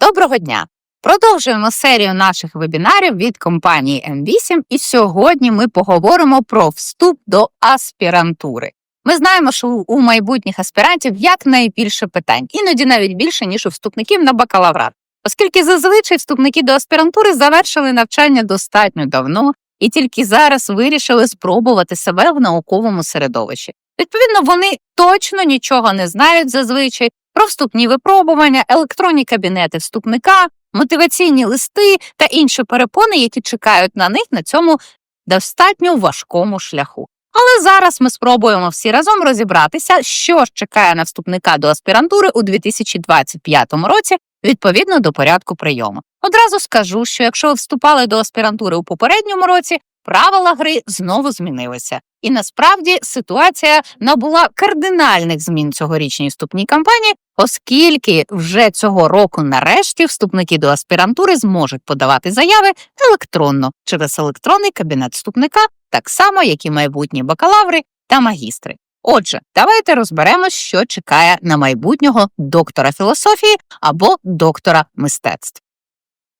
Доброго дня! Продовжуємо серію наших вебінарів від компанії М8, і сьогодні ми поговоримо про вступ до аспірантури. Ми знаємо, що у майбутніх аспірантів якнайбільше питань, іноді навіть більше, ніж у вступників на бакалаврат, оскільки зазвичай вступники до аспірантури завершили навчання достатньо давно і тільки зараз вирішили спробувати себе в науковому середовищі. Відповідно, вони точно нічого не знають зазвичай про вступні випробування, електронні кабінети вступника, мотиваційні листи та інші перепони, які чекають на них на цьому достатньо важкому шляху. Але зараз ми спробуємо всі разом розібратися, що ж чекає на вступника до аспірантури у 2025 році відповідно до порядку прийому. Одразу скажу, що якщо ви вступали до аспірантури у попередньому році, правила гри знову змінилися. І насправді ситуація набула кардинальних змін цьогорічній вступній кампанії, оскільки вже цього року, нарешті, вступники до аспірантури зможуть подавати заяви електронно через електронний кабінет вступника, так само, як і майбутні бакалаври та магістри. Отже, давайте розберемось, що чекає на майбутнього доктора філософії або доктора мистецтв.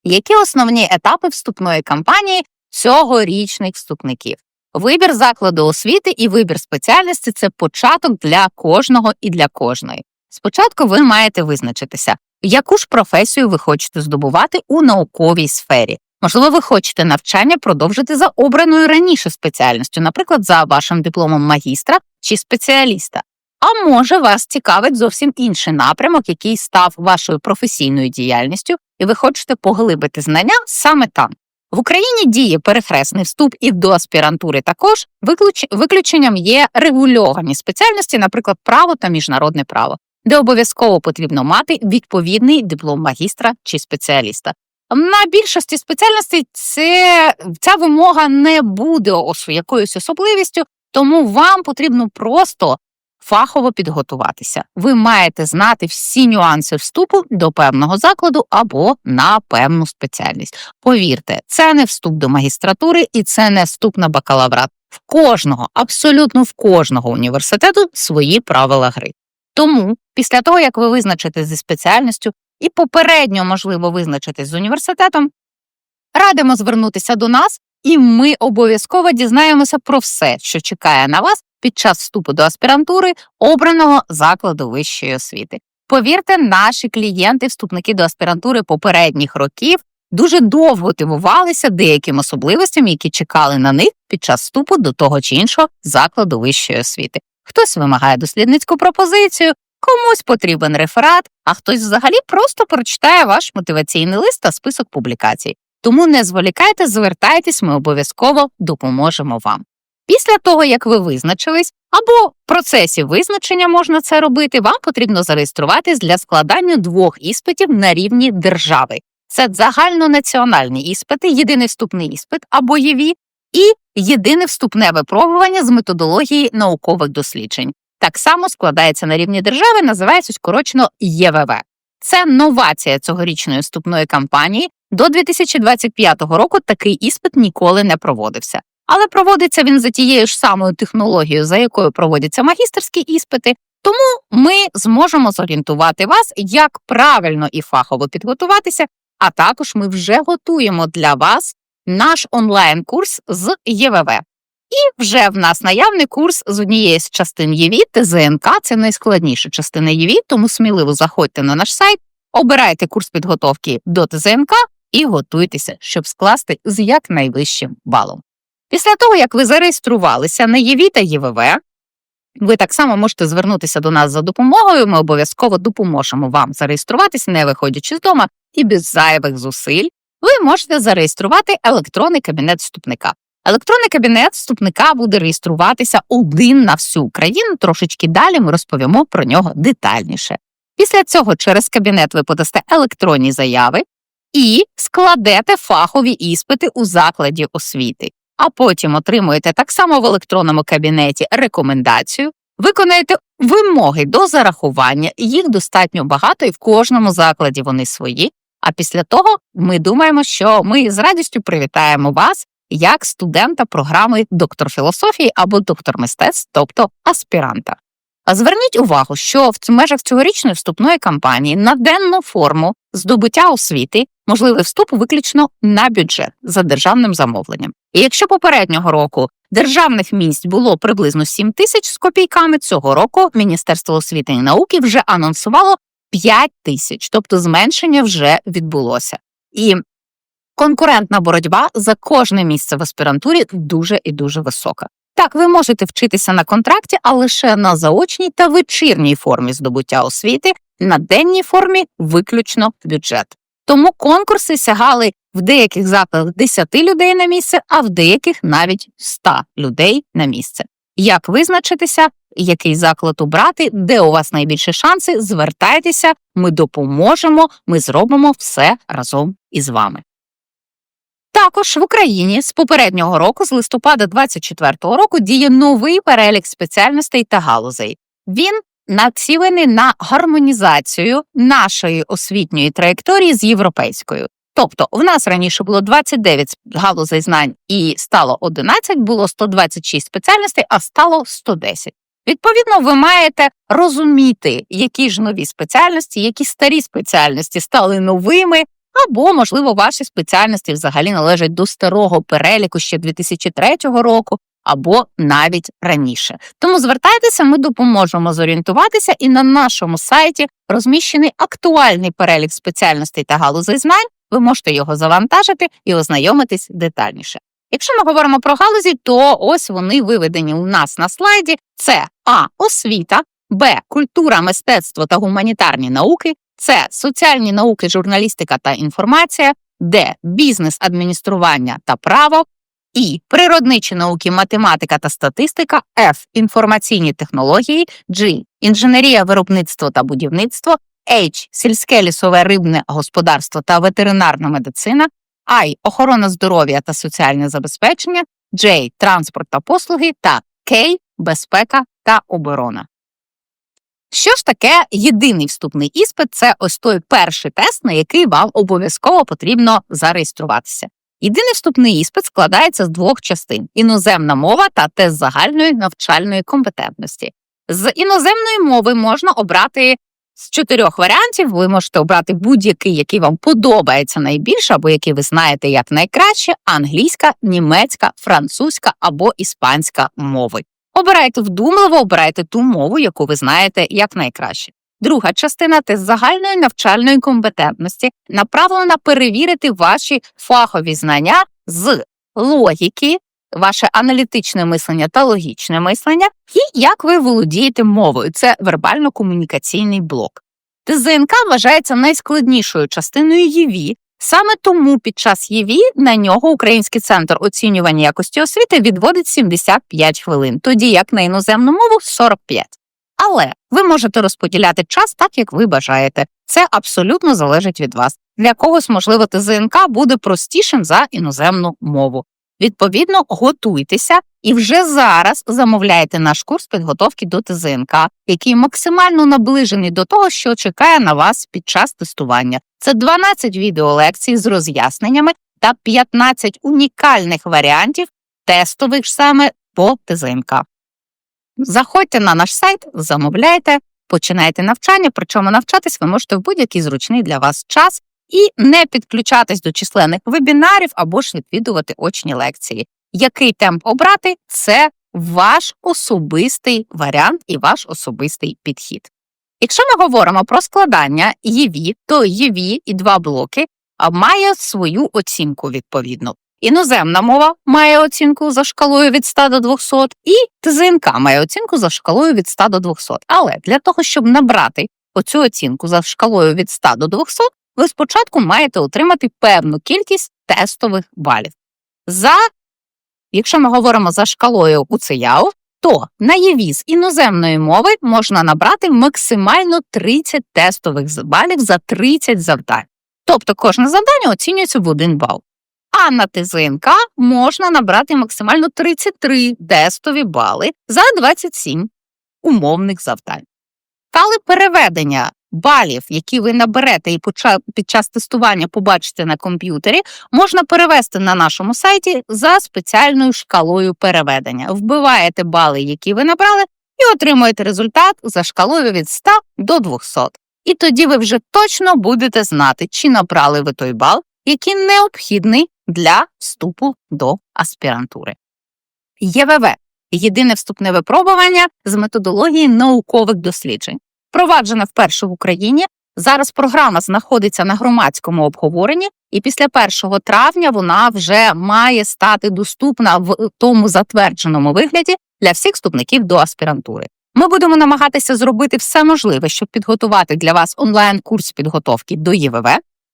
Які основні етапи вступної кампанії цьогорічних вступників? Вибір закладу освіти і вибір спеціальності це початок для кожного і для кожної. Спочатку ви маєте визначитися, яку ж професію ви хочете здобувати у науковій сфері. Можливо, ви хочете навчання продовжити за обраною раніше спеціальністю, наприклад, за вашим дипломом магістра чи спеціаліста. А може, вас цікавить зовсім інший напрямок, який став вашою професійною діяльністю, і ви хочете поглибити знання саме там. В Україні діє перехресний вступ і до аспірантури також Виключ... виключенням є регульовані спеціальності, наприклад, право та міжнародне право, де обов'язково потрібно мати відповідний диплом магістра чи спеціаліста. На більшості спеціальностей це ця вимога не буде якоюсь особливістю, тому вам потрібно просто фахово підготуватися. Ви маєте знати всі нюанси вступу до певного закладу або на певну спеціальність. Повірте, це не вступ до магістратури і це не вступ на бакалаврат. В кожного, абсолютно в кожного університету свої правила гри. Тому, після того як ви визначите зі спеціальністю і попередньо можливо визначитись з університетом, радимо звернутися до нас, і ми обов'язково дізнаємося про все, що чекає на вас під час вступу до аспірантури обраного закладу вищої освіти. Повірте, наші клієнти, вступники до аспірантури попередніх років, дуже довго дивувалися деяким особливостям, які чекали на них під час вступу до того чи іншого закладу вищої освіти. Хтось вимагає дослідницьку пропозицію, комусь потрібен реферат, а хтось взагалі просто прочитає ваш мотиваційний лист та список публікацій. Тому не зволікайте, звертайтесь, ми обов'язково допоможемо вам. Після того, як ви визначились, або в процесі визначення можна це робити, вам потрібно зареєструватись для складання двох іспитів на рівні держави. Це загальнонаціональні іспити, єдиний вступний іспит або ЄВІ, і єдине вступне випробування з методології наукових досліджень. Так само складається на рівні держави, називається скорочено ЄВВ. Це новація цьогорічної вступної кампанії. До 2025 року такий іспит ніколи не проводився але проводиться він за тією ж самою технологією, за якою проводяться магістерські іспити. Тому ми зможемо зорієнтувати вас, як правильно і фахово підготуватися. А також ми вже готуємо для вас наш онлайн-курс з ЄВВ. І вже в нас наявний курс з однієї з частин ЄВІ, ТЗНК це найскладніша частина ЄВІ, тому сміливо заходьте на наш сайт, обирайте курс підготовки до ТЗНК і готуйтеся, щоб скласти з якнайвищим балом. Після того, як ви зареєструвалися на ЄВІ та ЄВВ, ви так само можете звернутися до нас за допомогою. Ми обов'язково допоможемо вам зареєструватися, не виходячи з дому, і без зайвих зусиль. Ви можете зареєструвати електронний кабінет вступника. Електронний кабінет вступника буде реєструватися один на всю Україну. Трошечки далі ми розповімо про нього детальніше. Після цього через кабінет ви подасте електронні заяви і складете фахові іспити у закладі освіти а потім отримуєте так само в електронному кабінеті рекомендацію, виконаєте вимоги до зарахування, їх достатньо багато, і в кожному закладі вони свої. А після того ми думаємо, що ми з радістю привітаємо вас як студента програми доктор філософії або доктор мистецтв, тобто аспіранта. А зверніть увагу, що в межах цьогорічної вступної кампанії на денну форму здобуття освіти, можливий вступ виключно на бюджет за державним замовленням. І якщо попереднього року державних місць було приблизно 7 тисяч з копійками, цього року Міністерство освіти і науки вже анонсувало 5 тисяч, тобто зменшення вже відбулося. І конкурентна боротьба за кожне місце в аспірантурі дуже і дуже висока. Так, ви можете вчитися на контракті, а лише на заочній та вечірній формі здобуття освіти, на денній формі виключно бюджет. Тому конкурси сягали в деяких закладах 10 людей на місце, а в деяких навіть 100 людей на місце. Як визначитися, який заклад обрати, де у вас найбільші шанси? Звертайтеся, ми допоможемо, ми зробимо все разом із вами. Також в Україні з попереднього року, з листопада 2024 року, діє новий перелік спеціальностей та галузей. Він націлений на гармонізацію нашої освітньої траєкторії з європейською. Тобто, в нас раніше було 29 галузей знань і стало 11, було 126 спеціальностей, а стало 110. Відповідно, ви маєте розуміти, які ж нові спеціальності, які старі спеціальності стали новими, або, можливо, ваші спеціальності взагалі належать до старого переліку ще 2003 року, або навіть раніше. Тому звертайтеся, ми допоможемо зорієнтуватися, і на нашому сайті розміщений актуальний перелік спеціальностей та галузей знань. Ви можете його завантажити і ознайомитись детальніше. Якщо ми говоримо про галузі, то ось вони виведені у нас на слайді: це А. Освіта, Б. Культура, мистецтво та гуманітарні науки, С. Соціальні науки, журналістика та інформація, Д. Бізнес, адміністрування та право, І. Природничі науки, математика та статистика, Ф. Інформаційні технології, G. Інженерія, виробництво та будівництво, H. Сільське лісове рибне господарство та ветеринарна медицина, I. Охорона здоров'я та соціальне забезпечення, J. Транспорт та послуги та K. Безпека та оборона. Що ж таке єдиний вступний іспит? Це ось той перший тест, на який вам обов'язково потрібно зареєструватися. Єдиний вступний іспит складається з двох частин: іноземна мова та тест загальної навчальної компетентності. З іноземної мови можна обрати з чотирьох варіантів. Ви можете обрати будь-який, який вам подобається найбільше, або який ви знаєте як найкраще: англійська, німецька, французька або іспанська мови. Обирайте вдумливо, обирайте ту мову, яку ви знаєте як найкраще. Друга частина тест загальної навчальної компетентності направлена перевірити ваші фахові знання з логіки, ваше аналітичне мислення та логічне мислення, і як ви володієте мовою. Це вербально-комунікаційний блок. ТЗНК вважається найскладнішою частиною ЄВІ, Саме тому під час ЄВІ на нього Український центр оцінювання якості освіти відводить 75 хвилин, тоді як на іноземну мову 45. Але ви можете розподіляти час так, як ви бажаєте. Це абсолютно залежить від вас. Для когось, можливо, ТЗНК буде простішим за іноземну мову. Відповідно, готуйтеся і вже зараз замовляйте наш курс підготовки до ТЗНК, який максимально наближений до того, що чекає на вас під час тестування. Це 12 відеолекцій з роз'ясненнями та 15 унікальних варіантів тестових саме по ТЗНК. Заходьте на наш сайт, замовляйте, починайте навчання, причому навчатись ви можете в будь-який зручний для вас час і не підключатись до численних вебінарів або ж відвідувати очні лекції. Який темп обрати це ваш особистий варіант і ваш особистий підхід. Якщо ми говоримо про складання ЄВІ, то ЄВІ і два блоки має свою оцінку відповідно. Іноземна мова має оцінку за шкалою від 100 до 200, і ТЗНК має оцінку за шкалою від 100 до 200. Але для того, щоб набрати оцю оцінку за шкалою від 100 до 200, ви спочатку маєте отримати певну кількість тестових балів. За, Якщо ми говоримо за шкалою УЦЯУ, то на ЄВІ з іноземної мови можна набрати максимально 30 тестових балів за 30 завдань. Тобто кожне завдання оцінюється в 1 бал. А на ТЗНК можна набрати максимально 33 тестові бали за 27 умовних завдань. Але переведення балів, які ви наберете і під час тестування побачите на комп'ютері, можна перевести на нашому сайті за спеціальною шкалою переведення. Вбиваєте бали, які ви набрали, і отримуєте результат за шкалою від 100 до 200. І тоді ви вже точно будете знати, чи набрали ви той бал, який необхідний для вступу до аспірантури. ЄВВ єдине вступне випробування з методології наукових досліджень. Впроваджена вперше в Україні. Зараз програма знаходиться на громадському обговоренні, і після 1 травня вона вже має стати доступна в тому затвердженому вигляді для всіх вступників до аспірантури. Ми будемо намагатися зробити все можливе, щоб підготувати для вас онлайн-курс підготовки до ЄВВ,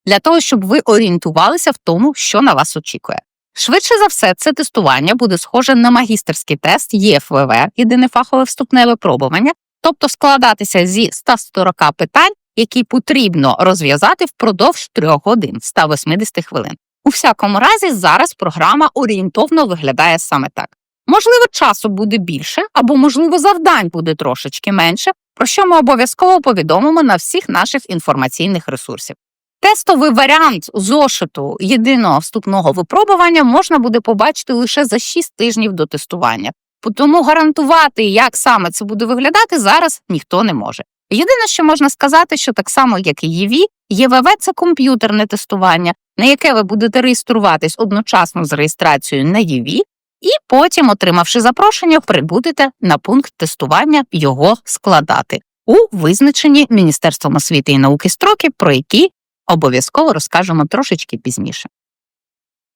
для того, щоб ви орієнтувалися в тому, що на вас очікує. Швидше за все, це тестування буде схоже на магістерський тест ЄФВВ, єдине фахове вступне випробування, тобто складатися зі 140 питань, які потрібно розв'язати впродовж 3 годин 180 хвилин. У всякому разі, зараз програма орієнтовно виглядає саме так. Можливо, часу буде більше, або, можливо, завдань буде трошечки менше, про що ми обов'язково повідомимо на всіх наших інформаційних ресурсів. Тестовий варіант зошиту єдиного вступного випробування можна буде побачити лише за 6 тижнів до тестування. Тому гарантувати, як саме це буде виглядати, зараз ніхто не може. Єдине, що можна сказати, що так само, як і ЄВІ, ЄВВ це комп'ютерне тестування, на яке ви будете реєструватись одночасно з реєстрацією на ЄВІ, і потім, отримавши запрошення, прибудете на пункт тестування його складати у визначенні Міністерством освіти і науки строки, про які обов'язково розкажемо трошечки пізніше.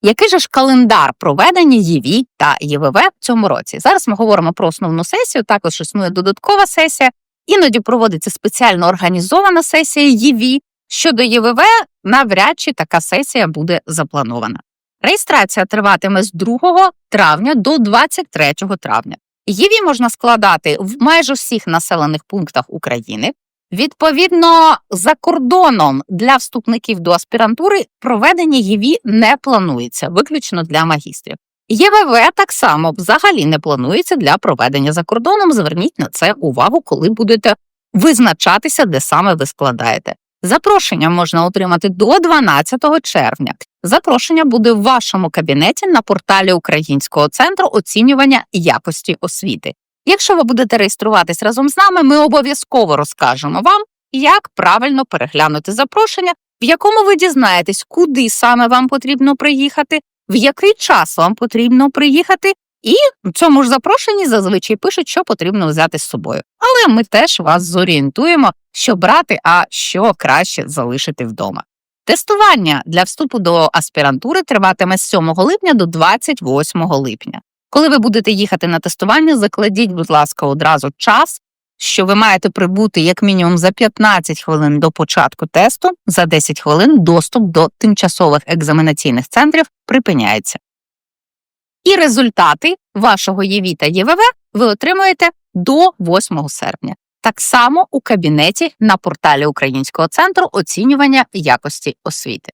Який же ж календар проведення ЄВІ та ЄВВ в цьому році? Зараз ми говоримо про основну сесію, також існує додаткова сесія, іноді проводиться спеціально організована сесія ЄВІ. Щодо ЄВВ, навряд чи така сесія буде запланована. Реєстрація триватиме з 2 травня до 23 травня. ЄВІ можна складати в майже всіх населених пунктах України. Відповідно, за кордоном для вступників до аспірантури проведення ЄВІ не планується, виключно для магістрів. ЄВВ так само взагалі не планується для проведення за кордоном. Зверніть на це увагу, коли будете визначатися, де саме ви складаєте. Запрошення можна отримати до 12 червня. Запрошення буде в вашому кабінеті на порталі Українського центру оцінювання якості освіти. Якщо ви будете реєструватись разом з нами, ми обов'язково розкажемо вам, як правильно переглянути запрошення, в якому ви дізнаєтесь, куди саме вам потрібно приїхати, в який час вам потрібно приїхати, і в цьому ж запрошенні зазвичай пишуть, що потрібно взяти з собою. Але ми теж вас зорієнтуємо, що брати, а що краще залишити вдома. Тестування для вступу до аспірантури триватиме з 7 липня до 28 липня. Коли ви будете їхати на тестування, закладіть, будь ласка, одразу час, що ви маєте прибути як мінімум за 15 хвилин до початку тесту, за 10 хвилин доступ до тимчасових екзаменаційних центрів припиняється. І результати вашого ЄВІ та ЄВВ ви отримуєте до 8 серпня. Так само у кабінеті на порталі Українського центру оцінювання якості освіти.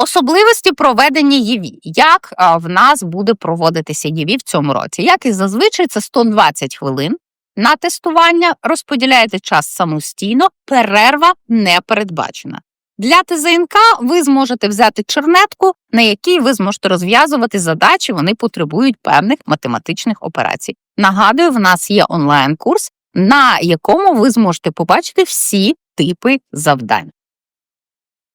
Особливості проведення ЄВІ. Як в нас буде проводитися ЄВІ в цьому році? Як і зазвичай, це 120 хвилин на тестування, розподіляєте час самостійно, перерва не передбачена. Для ТЗНК ви зможете взяти чернетку, на якій ви зможете розв'язувати задачі, вони потребують певних математичних операцій. Нагадую, в нас є онлайн-курс, на якому ви зможете побачити всі типи завдань.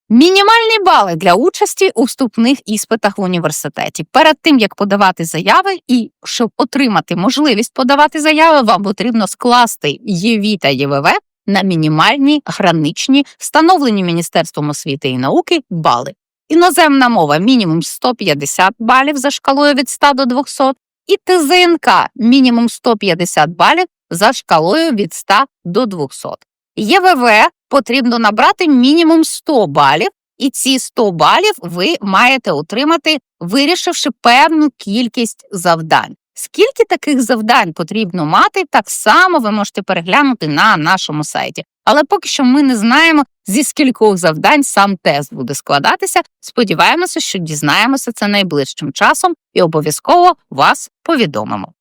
Мінімальні бали для участі у вступних іспитах в університеті. Перед тим як подавати заяви, і щоб отримати можливість подавати заяви, вам потрібно скласти ЄВІ та ЄВВ на мінімальні граничні, встановлені Міністерством освіти і науки бали. Іноземна мова мінімум 150 балів за шкалою від 100 до 200, і ТЗНК мінімум 150 балів за шкалою від 100 до 200. ЄВВ потрібно набрати мінімум 100 балів, і ці 100 балів ви маєте отримати, вирішивши певну кількість завдань. Скільки таких завдань потрібно мати, так само ви можете переглянути на нашому сайті. Але поки що ми не знаємо, зі скількох завдань сам тест буде складатися. Сподіваємося, що дізнаємося це найближчим часом і обов'язково вас повідомимо.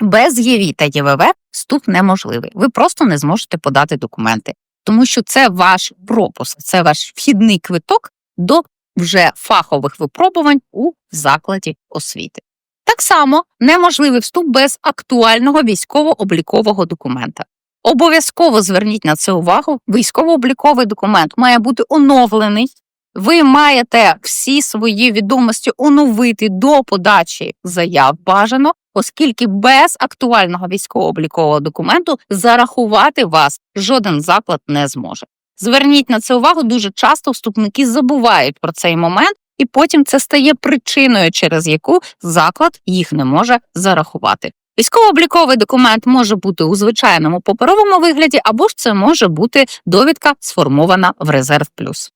Без ЄВІ та ЄВВ вступ неможливий. Ви просто не зможете подати документи, тому що це ваш пропуск, це ваш вхідний квиток до вже фахових випробувань у закладі освіти. Так само неможливий вступ без актуального військово-облікового документа. Обов'язково зверніть на це увагу. Військово-обліковий документ має бути оновлений. Ви маєте всі свої відомості оновити до подачі заяв бажано, оскільки без актуального військово-облікового документу зарахувати вас жоден заклад не зможе. Зверніть на це увагу. Дуже часто вступники забувають про цей момент, і потім це стає причиною, через яку заклад їх не може зарахувати. Військово-обліковий документ може бути у звичайному паперовому вигляді, або ж це може бути довідка, сформована в резерв плюс.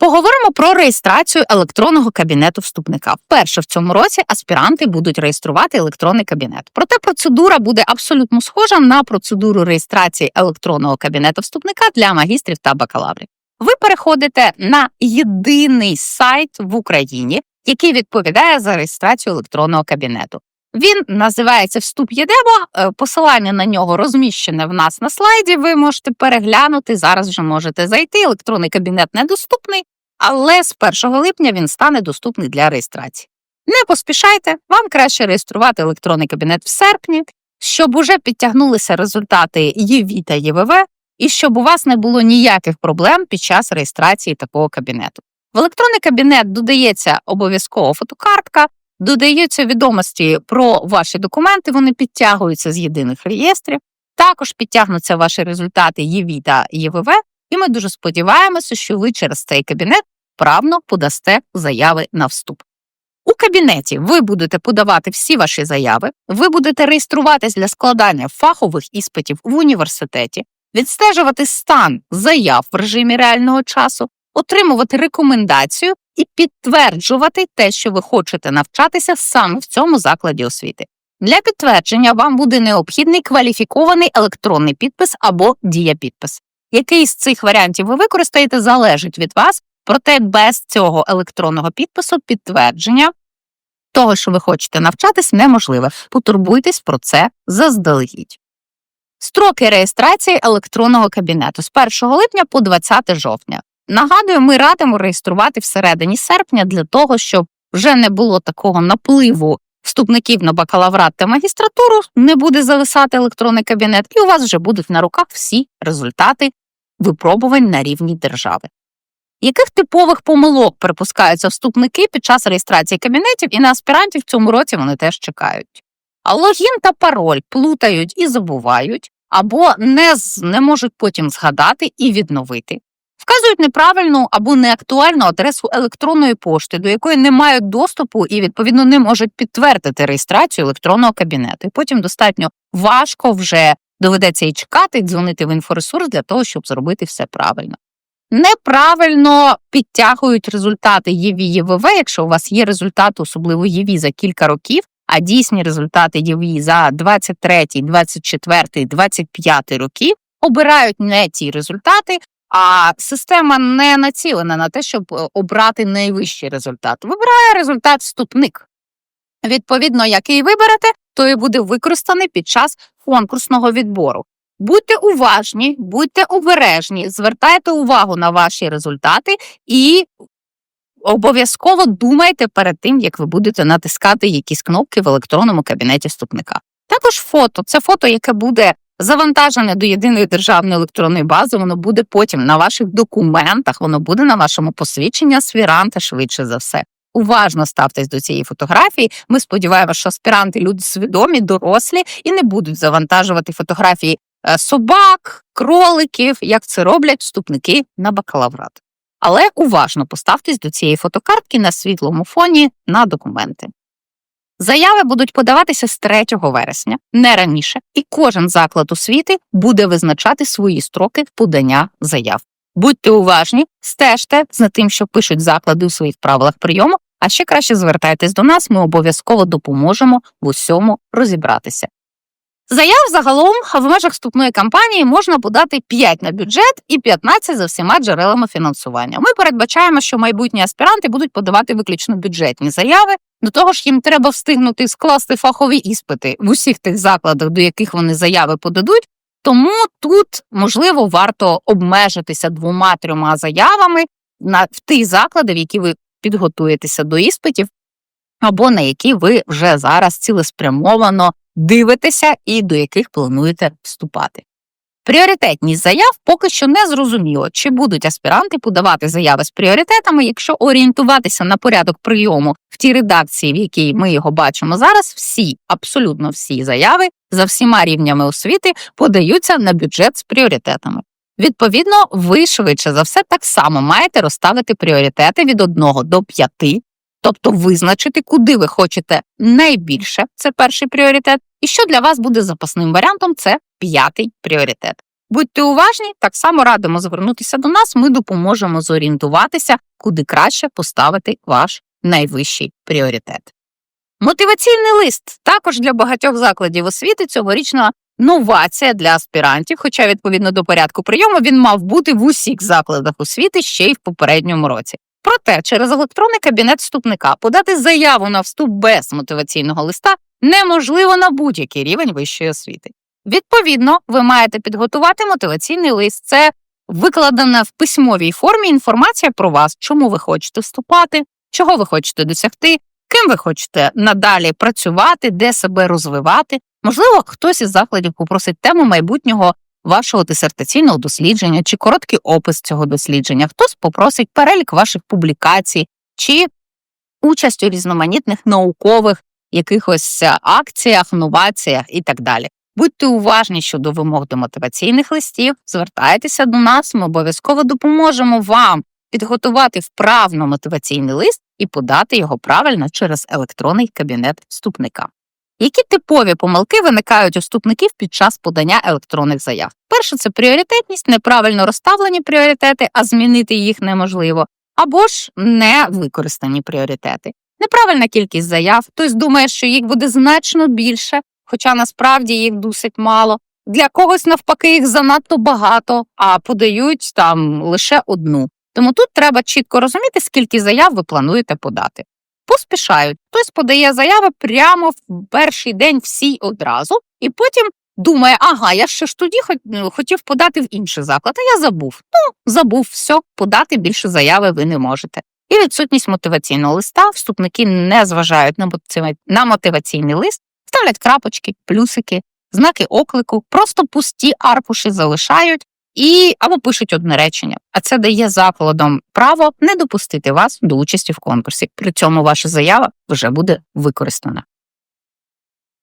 Поговоримо про реєстрацію електронного кабінету вступника. Вперше в цьому році аспіранти будуть реєструвати електронний кабінет. Проте процедура буде абсолютно схожа на процедуру реєстрації електронного кабінету вступника для магістрів та бакалаврів. Ви переходите на єдиний сайт в Україні, який відповідає за реєстрацію електронного кабінету. Він називається Вступ ЄДЕМО. е, Посилання на нього розміщене в нас на слайді. Ви можете переглянути. Зараз вже можете зайти. Електронний кабінет недоступний, але з 1 липня він стане доступний для реєстрації. Не поспішайте, вам краще реєструвати електронний кабінет в серпні, щоб уже підтягнулися результати ЄВІ та ЄВВ, і щоб у вас не було ніяких проблем під час реєстрації такого кабінету. В електронний кабінет додається обов'язково фотокартка, додаються відомості про ваші документи, вони підтягуються з єдиних реєстрів. Також підтягнуться ваші результати ЄВІ та ЄВВ, і ми дуже сподіваємося, що ви через цей кабінет правно подасте заяви на вступ. У кабінеті ви будете подавати всі ваші заяви, ви будете реєструватись для складання фахових іспитів в університеті, відстежувати стан заяв в режимі реального часу, отримувати рекомендацію і підтверджувати те, що ви хочете навчатися саме в цьому закладі освіти. Для підтвердження вам буде необхідний кваліфікований електронний підпис або дієпідпис. Який з цих варіантів ви використаєте, залежить від вас, проте без цього електронного підпису підтвердження того, що ви хочете навчатись, неможливе. Потурбуйтесь про це заздалегідь. Строки реєстрації електронного кабінету з 1 липня по 20 жовтня. Нагадую, ми радимо реєструвати всередині серпня для того, щоб вже не було такого напливу вступників на бакалаврат та магістратуру, не буде зависати електронний кабінет, і у вас вже будуть на руках всі результати випробувань на рівні держави. Яких типових помилок припускаються вступники під час реєстрації кабінетів і на аспірантів в цьому році вони теж чекають? А логін та пароль плутають і забувають, або не, не можуть потім згадати і відновити. Вказують неправильну або неактуальну адресу електронної пошти, до якої не мають доступу і, відповідно, не можуть підтвердити реєстрацію електронного кабінету. І потім достатньо важко вже доведеться і чекати, і дзвонити в інфоресурс для того, щоб зробити все правильно. Неправильно підтягують результати ЄВІ ЄВВ, якщо у вас є результати, особливо ЄВІ за кілька років, а дійсні результати ЄВІ за 23, 24, 25 роки обирають не ті результати, а система не націлена на те, щоб е, обрати найвищий результат. Вибирає результат вступник. Відповідно, який виберете, то і буде використаний під час конкурсного відбору. Будьте уважні, будьте обережні, звертайте увагу на ваші результати і обов'язково думайте перед тим, як ви будете натискати якісь кнопки в електронному кабінеті вступника. Також фото це фото, яке буде завантажене до єдиної державної електронної бази. Воно буде потім на ваших документах, воно буде на вашому посвідченні аспіранта швидше за все. Уважно ставтесь до цієї фотографії. Ми сподіваємося, що аспіранти люди свідомі, дорослі і не будуть завантажувати фотографії е, собак, кроликів, як це роблять вступники на бакалаврат. Але уважно поставтесь до цієї фотокартки на світлому фоні на документи. Заяви будуть подаватися з 3 вересня, не раніше, і кожен заклад освіти буде визначати свої строки подання заяв. Будьте уважні, стежте за тим, що пишуть заклади у своїх правилах прийому, а ще краще звертайтесь до нас, ми обов'язково допоможемо в усьому розібратися. Заяв загалом в межах вступної кампанії можна подати 5 на бюджет і 15 за всіма джерелами фінансування. Ми передбачаємо, що майбутні аспіранти будуть подавати виключно бюджетні заяви. До того ж, їм треба встигнути скласти фахові іспити в усіх тих закладах, до яких вони заяви подадуть. Тому тут можливо варто обмежитися двома-трьома заявами на в ті заклади, в які ви підготуєтеся до іспитів, або на які ви вже зараз цілеспрямовано дивитеся і до яких плануєте вступати. Пріоритетність заяв поки що не зрозуміло, чи будуть аспіранти подавати заяви з пріоритетами, якщо орієнтуватися на порядок прийому в тій редакції, в якій ми його бачимо зараз, всі, абсолютно всі заяви за всіма рівнями освіти подаються на бюджет з пріоритетами. Відповідно, ви швидше за все так само маєте розставити пріоритети від 1 до 5, тобто визначити, куди ви хочете найбільше, це перший пріоритет, і що для вас буде запасним варіантом, це п'ятий пріоритет. Будьте уважні, так само радимо звернутися до нас. Ми допоможемо зорієнтуватися, куди краще поставити ваш найвищий пріоритет. Мотиваційний лист також для багатьох закладів освіти цьогорічна новація для аспірантів, хоча, відповідно до порядку прийому, він мав бути в усіх закладах освіти ще й в попередньому році. Проте через електронний кабінет вступника подати заяву на вступ без мотиваційного листа неможливо на будь-який рівень вищої освіти. Відповідно, ви маєте підготувати мотиваційний лист. Це викладена в письмовій формі інформація про вас, чому ви хочете вступати, чого ви хочете досягти, ким ви хочете надалі працювати, де себе розвивати. Можливо, хтось із закладів попросить тему майбутнього вашого дисертаційного дослідження чи короткий опис цього дослідження, хтось попросить перелік ваших публікацій чи участь у різноманітних наукових якихось акціях, новаціях і так далі. Будьте уважні щодо вимог до мотиваційних листів, звертайтеся до нас, ми обов'язково допоможемо вам підготувати вправно мотиваційний лист і подати його правильно через електронний кабінет вступника. Які типові помилки виникають у вступників під час подання електронних заяв? Перше, це пріоритетність, неправильно розставлені пріоритети, а змінити їх неможливо, або ж не використані пріоритети. Неправильна кількість заяв, хтось думає, що їх буде значно більше, хоча насправді їх досить мало. Для когось, навпаки, їх занадто багато, а подають там лише одну. Тому тут треба чітко розуміти, скільки заяв ви плануєте подати. Поспішають. Хтось подає заяви прямо в перший день всі одразу, і потім думає, ага, я ще ж тоді хотів подати в інший заклад, а я забув. Ну, забув, все, подати більше заяви ви не можете. І відсутність мотиваційного листа вступники не зважають на мотиваційний лист, ставлять крапочки, плюсики, знаки оклику, просто пусті аркуші залишають і або пишуть одне речення. А це дає закладом право не допустити вас до участі в конкурсі. При цьому ваша заява вже буде використана.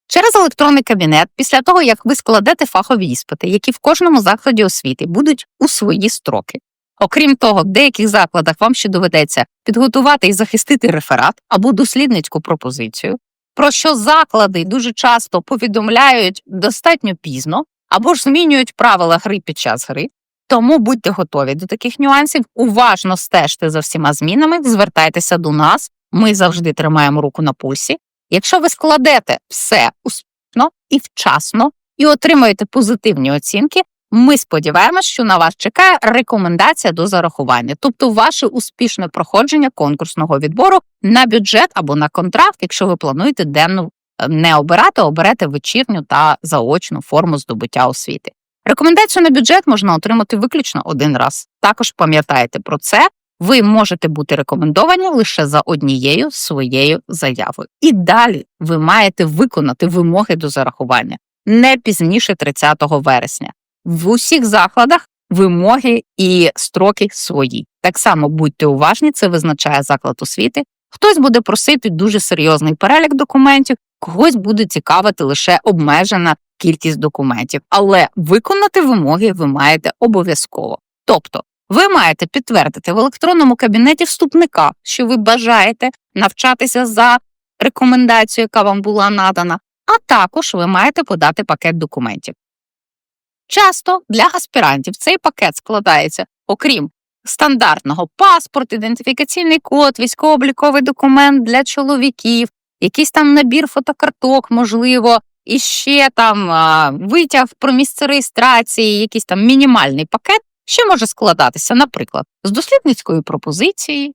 Через електронний кабінет, після того як ви складете фахові іспити, які в кожному закладі освіти будуть у свої строки. Окрім того, в деяких закладах вам ще доведеться підготувати і захистити реферат або дослідницьку пропозицію, про що заклади дуже часто повідомляють достатньо пізно або ж змінюють правила гри під час гри. Тому будьте готові до таких нюансів, уважно стежте за всіма змінами, звертайтеся до нас. Ми завжди тримаємо руку на пульсі. Якщо ви складете все успішно і вчасно і отримаєте позитивні оцінки, ми сподіваємося, що на вас чекає рекомендація до зарахування, тобто ваше успішне проходження конкурсного відбору на бюджет або на контракт, якщо ви плануєте денну е, не обирати, а оберете вечірню та заочну форму здобуття освіти. Рекомендацію на бюджет можна отримати виключно один раз. Також пам'ятайте про це. Ви можете бути рекомендовані лише за однією своєю заявою. І далі ви маєте виконати вимоги до зарахування не пізніше 30 вересня. В усіх закладах вимоги і строки свої. Так само будьте уважні, це визначає заклад освіти. Хтось буде просити дуже серйозний перелік документів, когось буде цікавити лише обмежена кількість документів, але виконати вимоги ви маєте обов'язково. Тобто, ви маєте підтвердити в електронному кабінеті вступника, що ви бажаєте навчатися за рекомендацією, яка вам була надана, а також ви маєте подати пакет документів. Часто для аспірантів цей пакет складається, окрім стандартного паспорт, ідентифікаційний код, військово-обліковий документ для чоловіків, якийсь там набір фотокарток, можливо, і ще там а, витяг про місце реєстрації, якийсь там мінімальний пакет, що може складатися, наприклад, з дослідницької пропозиції,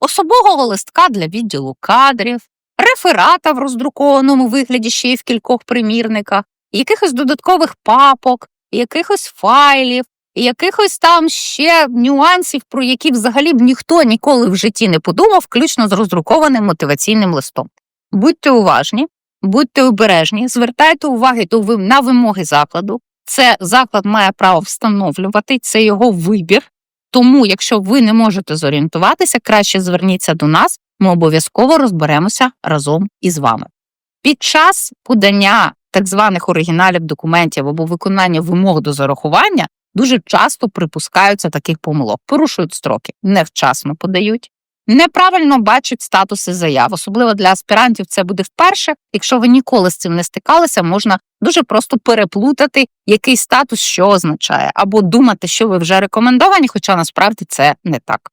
особового листка для відділу кадрів, реферата в роздрукованому вигляді ще й в кількох примірниках, якихось додаткових папок, якихось файлів, якихось там ще нюансів, про які взагалі б ніхто ніколи в житті не подумав, включно з роздрукованим мотиваційним листом. Будьте уважні, будьте обережні, звертайте увагу на вимоги закладу. Це заклад має право встановлювати, це його вибір. Тому, якщо ви не можете зорієнтуватися, краще зверніться до нас. Ми обов'язково розберемося разом із вами. Під час подання так званих оригіналів документів або виконання вимог до зарахування дуже часто припускаються таких помилок, порушують строки, невчасно подають, неправильно бачать статуси заяв. Особливо для аспірантів це буде вперше. Якщо ви ніколи з цим не стикалися, можна дуже просто переплутати, який статус що означає, або думати, що ви вже рекомендовані, хоча насправді це не так.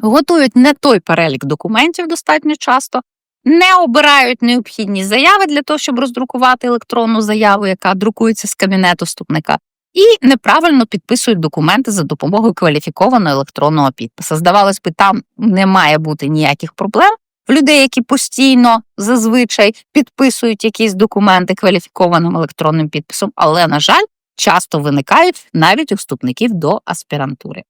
Готують не той перелік документів достатньо часто, не обирають необхідні заяви для того, щоб роздрукувати електронну заяву, яка друкується з кабінету вступника, і неправильно підписують документи за допомогою кваліфікованого електронного підпису. Здавалось би, там не має бути ніяких проблем. В людей, які постійно зазвичай підписують якісь документи кваліфікованим електронним підписом, але, на жаль, часто виникають навіть у вступників до аспірантури.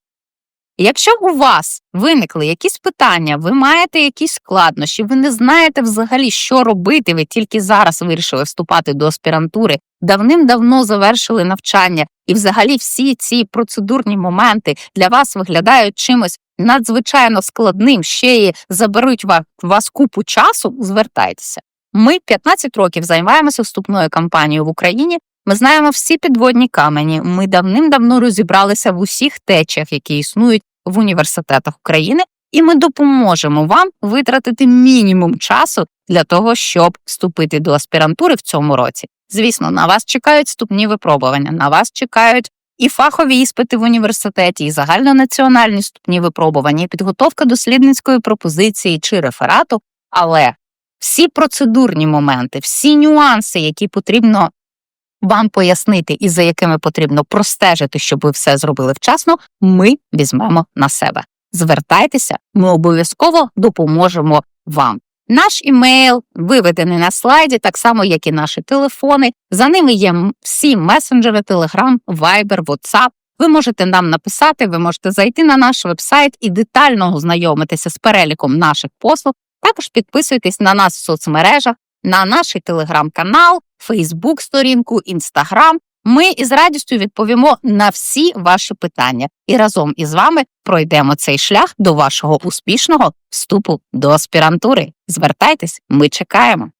Якщо у вас виникли якісь питання, ви маєте якісь складнощі, ви не знаєте взагалі, що робити, ви тільки зараз вирішили вступати до аспірантури, давним-давно завершили навчання, і взагалі всі ці процедурні моменти для вас виглядають чимось надзвичайно складним, ще й заберуть ва- вас купу часу, звертайтеся. Ми 15 років займаємося вступною кампанією в Україні. Ми знаємо всі підводні камені. Ми давним-давно розібралися в усіх течіях, які існують в університетах України, і ми допоможемо вам витратити мінімум часу для того, щоб вступити до аспірантури в цьому році. Звісно, на вас чекають вступні випробування, на вас чекають і фахові іспити в університеті, і загальнонаціональні вступні випробування, і підготовка дослідницької пропозиції чи реферату. Але всі процедурні моменти, всі нюанси, які потрібно вам пояснити і за якими потрібно простежити, щоб ви все зробили вчасно, ми візьмемо на себе. Звертайтеся, ми обов'язково допоможемо вам. Наш імейл виведений на слайді, так само як і наші телефони. За ними є всі месенджери, Telegram, Viber, WhatsApp. Ви можете нам написати, ви можете зайти на наш вебсайт і детально ознайомитися з переліком наших послуг. Також підписуйтесь на нас в соцмережах, на наш телеграм-канал, Фейсбук-сторінку, Інстаграм. Ми із радістю відповімо на всі ваші питання і разом із вами пройдемо цей шлях до вашого успішного вступу до аспірантури. Звертайтесь, ми чекаємо.